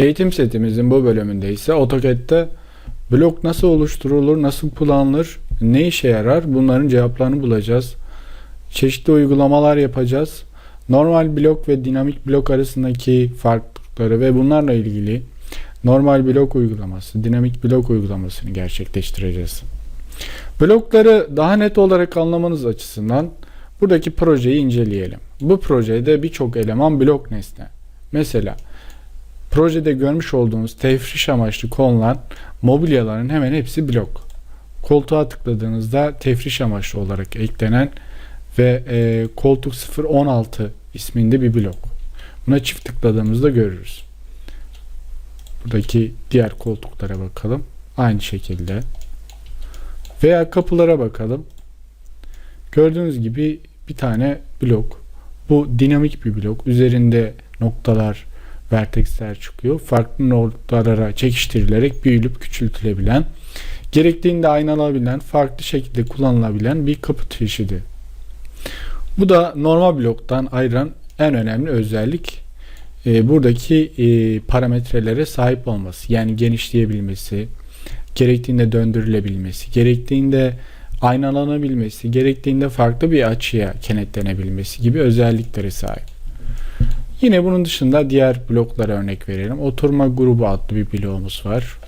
Eğitim setimizin bu bölümünde ise AutoCAD'de blok nasıl oluşturulur, nasıl kullanılır, ne işe yarar bunların cevaplarını bulacağız. Çeşitli uygulamalar yapacağız. Normal blok ve dinamik blok arasındaki farklılıkları ve bunlarla ilgili normal blok uygulaması, dinamik blok uygulamasını gerçekleştireceğiz. Blokları daha net olarak anlamanız açısından buradaki projeyi inceleyelim. Bu projede birçok eleman blok nesne. Mesela projede görmüş olduğunuz tefriş amaçlı konulan mobilyaların hemen hepsi blok. Koltuğa tıkladığınızda tefriş amaçlı olarak eklenen ve e, koltuk 016 isminde bir blok. Buna çift tıkladığımızda görürüz. Buradaki diğer koltuklara bakalım. Aynı şekilde. Veya kapılara bakalım. Gördüğünüz gibi bir tane blok. Bu dinamik bir blok. Üzerinde noktalar, verteksler çıkıyor. Farklı noktalara çekiştirilerek büyülüp küçültülebilen, gerektiğinde aynalanabilen, farklı şekilde kullanılabilen bir kapı çeşidi. Bu da normal bloktan ayıran en önemli özellik e, buradaki e, parametrelere sahip olması. Yani genişleyebilmesi, gerektiğinde döndürülebilmesi, gerektiğinde aynalanabilmesi, gerektiğinde farklı bir açıya kenetlenebilmesi gibi özelliklere sahip. Yine bunun dışında diğer bloklara örnek verelim. Oturma grubu adlı bir bloğumuz var.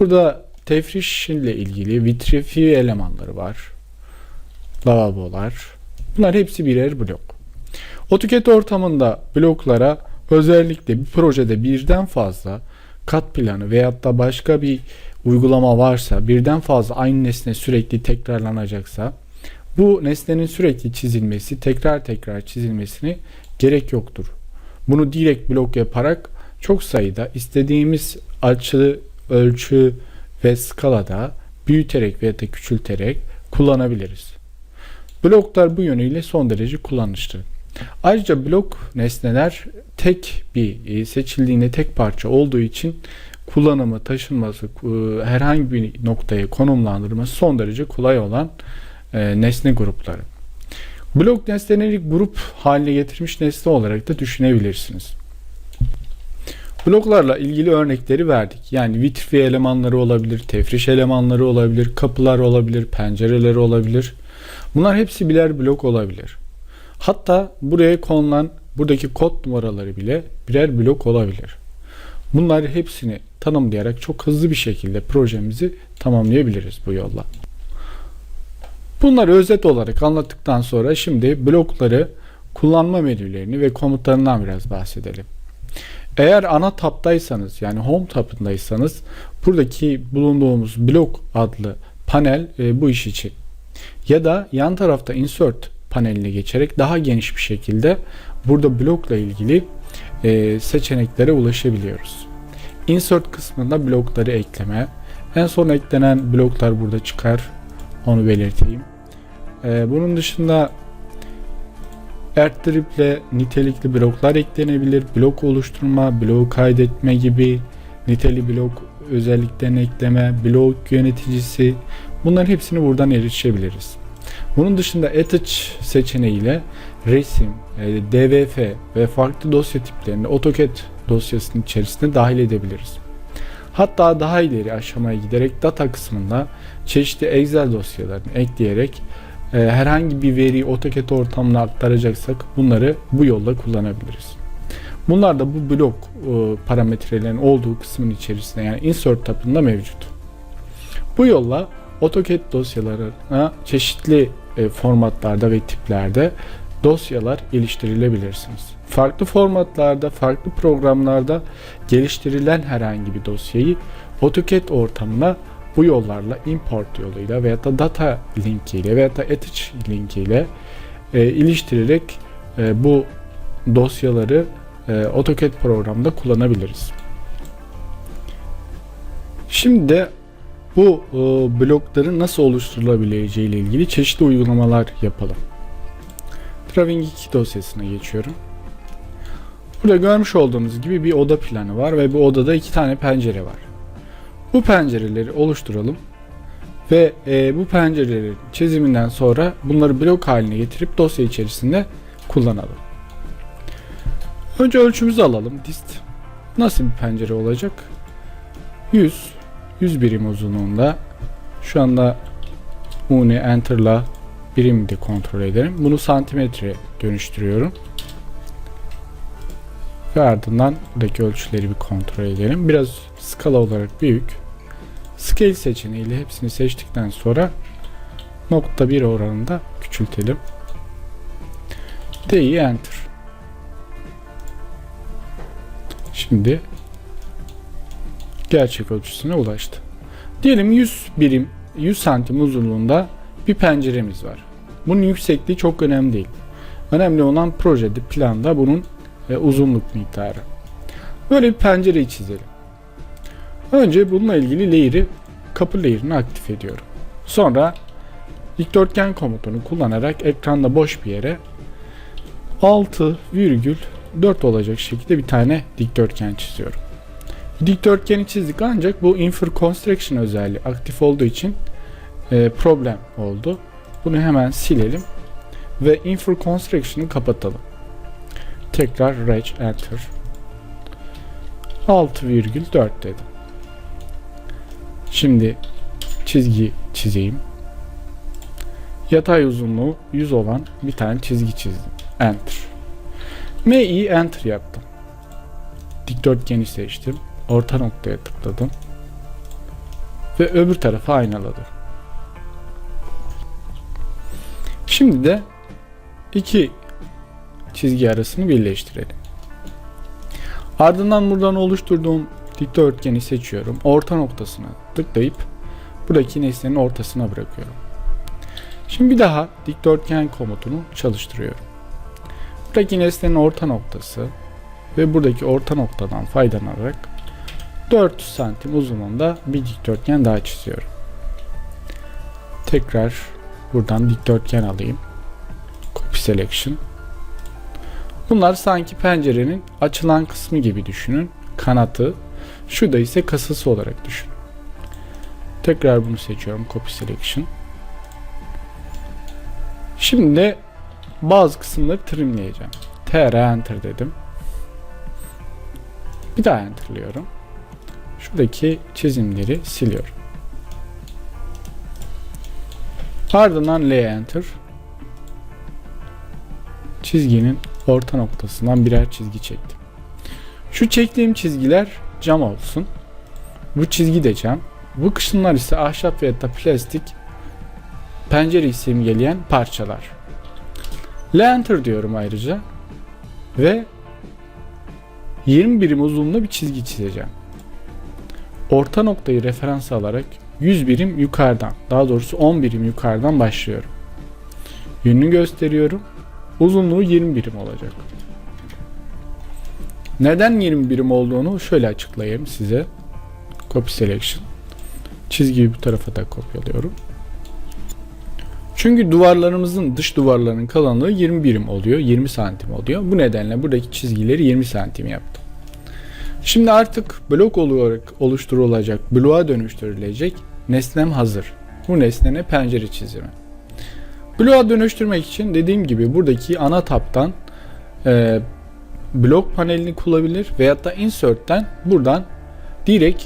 Burada tefriş ile ilgili vitrifiye elemanları var. Lavabolar. Bunlar hepsi birer blok. AutoCAD ortamında bloklara özellikle bir projede birden fazla kat planı veyahut da başka bir uygulama varsa birden fazla aynı nesne sürekli tekrarlanacaksa bu nesnenin sürekli çizilmesi, tekrar tekrar çizilmesini gerek yoktur. Bunu direkt blok yaparak çok sayıda istediğimiz açı, ölçü ve skalada büyüterek veya da küçülterek kullanabiliriz. Bloklar bu yönüyle son derece kullanışlı. Ayrıca blok nesneler tek bir seçildiğinde tek parça olduğu için kullanımı, taşınması, e, herhangi bir noktaya konumlandırması son derece kolay olan e, nesne grupları. Blok nesneleri grup haline getirmiş nesne olarak da düşünebilirsiniz. Bloklarla ilgili örnekleri verdik. Yani vitrifiye elemanları olabilir, tefriş elemanları olabilir, kapılar olabilir, pencereleri olabilir. Bunlar hepsi birer blok olabilir. Hatta buraya konulan buradaki kod numaraları bile birer blok olabilir. Bunları hepsini tanımlayarak çok hızlı bir şekilde projemizi tamamlayabiliriz bu yolla. Bunları özet olarak anlattıktan sonra şimdi blokları kullanma menülerini ve komutlarından biraz bahsedelim. Eğer ana tabdaysanız yani home tabındaysanız buradaki bulunduğumuz blok adlı panel e, bu iş için. Ya da yan tarafta insert paneline geçerek daha geniş bir şekilde burada blokla ilgili e, seçeneklere ulaşabiliyoruz. Insert kısmında blokları ekleme. En son eklenen bloklar burada çıkar. Onu belirteyim. E, bunun dışında AirDrip'le nitelikli bloklar eklenebilir. Blok oluşturma, blok kaydetme gibi niteli blok özelliklerini ekleme, blok yöneticisi bunların hepsini buradan erişebiliriz. Bunun dışında Attach seçeneğiyle resim, e, DVF ve farklı dosya tiplerini AutoCAD dosyasının içerisine dahil edebiliriz. Hatta daha ileri aşamaya giderek data kısmında çeşitli Excel dosyalarını ekleyerek e, herhangi bir veriyi AutoCAD ortamına aktaracaksak bunları bu yolla kullanabiliriz. Bunlar da bu blok e, parametrelerin olduğu kısmın içerisinde yani insert tabında mevcut. Bu yolla AutoCAD dosyalarına çeşitli e, formatlarda ve tiplerde dosyalar geliştirilebilirsiniz. Farklı formatlarda, farklı programlarda geliştirilen herhangi bir dosyayı AutoCAD ortamına bu yollarla import yoluyla veya da data linkiyle veya da attach linkiyle e, iliştirerek e, bu dosyaları e, AutoCAD programda kullanabiliriz. Şimdi de bu e, blokların nasıl oluşturulabileceği ile ilgili çeşitli uygulamalar yapalım. Drawing 2 dosyasına geçiyorum. Burada görmüş olduğunuz gibi bir oda planı var ve bu odada iki tane pencere var. Bu pencereleri oluşturalım ve e, bu pencerelerin çiziminden sonra bunları blok haline getirip dosya içerisinde kullanalım. Önce ölçümüzü alalım. Dist nasıl bir pencere olacak? 100 100 birim uzunluğunda şu anda Uni Enter'la birim de kontrol ederim. Bunu santimetre dönüştürüyorum. Ve ardından buradaki ölçüleri bir kontrol edelim. Biraz skala olarak büyük. Scale seçeneğiyle hepsini seçtikten sonra nokta 1 oranında küçültelim. D'yi enter. Şimdi gerçek ölçüsüne ulaştı. Diyelim 100 birim 100 santim uzunluğunda bir penceremiz var. Bunun yüksekliği çok önemli değil. Önemli olan projede, planda bunun e, uzunluk miktarı. Böyle bir pencereyi çizelim. Önce bununla ilgili layer'ı kapı layer'ını aktif ediyorum. Sonra dikdörtgen komutunu kullanarak ekranda boş bir yere 6,4 olacak şekilde bir tane dikdörtgen çiziyorum. Dikdörtgeni çizdik ancak bu infer construction özelliği aktif olduğu için e, problem oldu. Bunu hemen silelim ve infer construction'ı kapatalım. Tekrar reg enter. 6,4 dedim. Şimdi çizgi çizeyim. Yatay uzunluğu 100 olan bir tane çizgi çizdim. Enter. MI enter yaptım. Dikdörtgeni seçtim. Orta noktaya tıkladım. Ve öbür tarafı aynaladım. Şimdi de iki çizgi arasını birleştirelim. Ardından buradan oluşturduğum dikdörtgeni seçiyorum. Orta noktasına tıklayıp buradaki nesnenin ortasına bırakıyorum. Şimdi bir daha dikdörtgen komutunu çalıştırıyorum. Buradaki nesnenin orta noktası ve buradaki orta noktadan faydalanarak 400 santim uzunluğunda bir dikdörtgen daha çiziyorum. Tekrar buradan dikdörtgen alayım. Copy selection. Bunlar sanki pencerenin açılan kısmı gibi düşünün. Kanatı. Şu da ise kasası olarak düşünün. Tekrar bunu seçiyorum. Copy selection. Şimdi de bazı kısımları trimleyeceğim. TR enter dedim. Bir daha enterlıyorum. Şuradaki çizimleri siliyorum. Ardından L enter. Çizginin orta noktasından birer çizgi çektim. Şu çektiğim çizgiler cam olsun. Bu çizgi de cam. Bu kısımlar ise ahşap veya da plastik pencereyi simgeleyen parçalar. L enter diyorum ayrıca ve 20 birim uzunluğunda bir çizgi çizeceğim. Orta noktayı referans alarak 100 birim yukarıdan, daha doğrusu 10 birim yukarıdan başlıyorum. Yönünü gösteriyorum. Uzunluğu 20 birim olacak. Neden 20 birim olduğunu şöyle açıklayayım size. Copy selection. Çizgiyi bu tarafa da kopyalıyorum. Çünkü duvarlarımızın dış duvarlarının kalınlığı 20 birim oluyor. 20 santim oluyor. Bu nedenle buradaki çizgileri 20 santim yaptım. Şimdi artık blok olarak oluşturulacak, bloğa dönüştürülecek nesnem hazır. Bu nesnene pencere çizimi. Bloğa dönüştürmek için dediğim gibi buradaki ana tab'tan e, blok panelini kullanabilir veyahut da insert'ten buradan direkt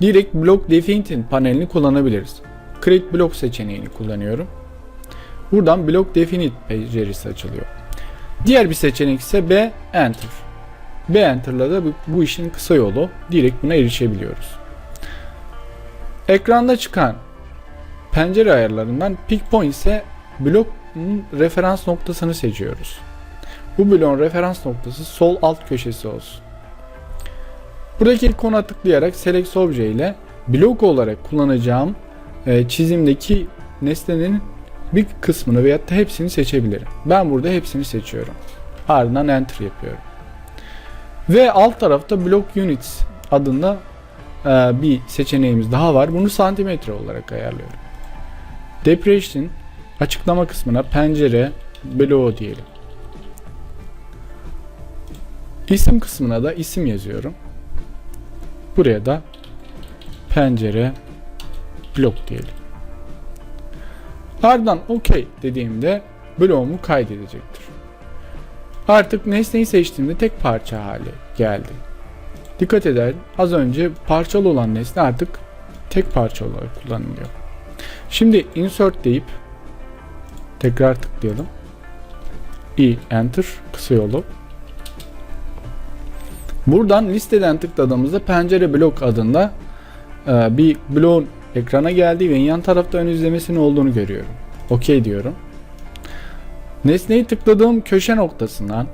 direkt block definition panelini kullanabiliriz. Create block seçeneğini kullanıyorum. Buradan block definite penceresi açılıyor. Diğer bir seçenek ise B enter. B enter'la da bu, bu işin kısa yolu. Direkt buna erişebiliyoruz. Ekranda çıkan pencere ayarlarından pick point ise blokun referans noktasını seçiyoruz. Bu bloğun referans noktası sol alt köşesi olsun. Buradaki ikona tıklayarak select obje ile blok olarak kullanacağım e, çizimdeki nesnenin bir kısmını veyahut da hepsini seçebilirim. Ben burada hepsini seçiyorum. Ardından enter yapıyorum. Ve alt tarafta block units adında e, bir seçeneğimiz daha var. Bunu santimetre olarak ayarlıyorum. Depression açıklama kısmına pencere bloğu diyelim. İsim kısmına da isim yazıyorum. Buraya da pencere blok diyelim. Ardından OK dediğimde bloğumu kaydedecektir. Artık nesneyi seçtiğimde tek parça hali geldi. Dikkat eder az önce parçalı olan nesne artık tek parça olarak kullanılıyor. Şimdi insert deyip tekrar tıklayalım. i enter kısa yolu. Buradan listeden tıkladığımızda pencere blok adında e, bir bloğun ekrana geldiği ve yan tarafta ön izlemesinin olduğunu görüyorum. OK diyorum. Nesneyi tıkladığım köşe noktasından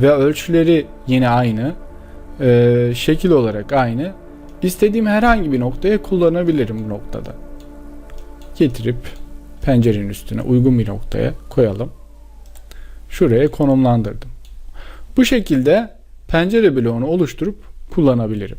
ve ölçüleri yine aynı, e, şekil olarak aynı. İstediğim herhangi bir noktaya kullanabilirim bu noktada. Getirip pencerenin üstüne uygun bir noktaya koyalım. Şuraya konumlandırdım. Bu şekilde pencere bloğunu oluşturup kullanabilirim.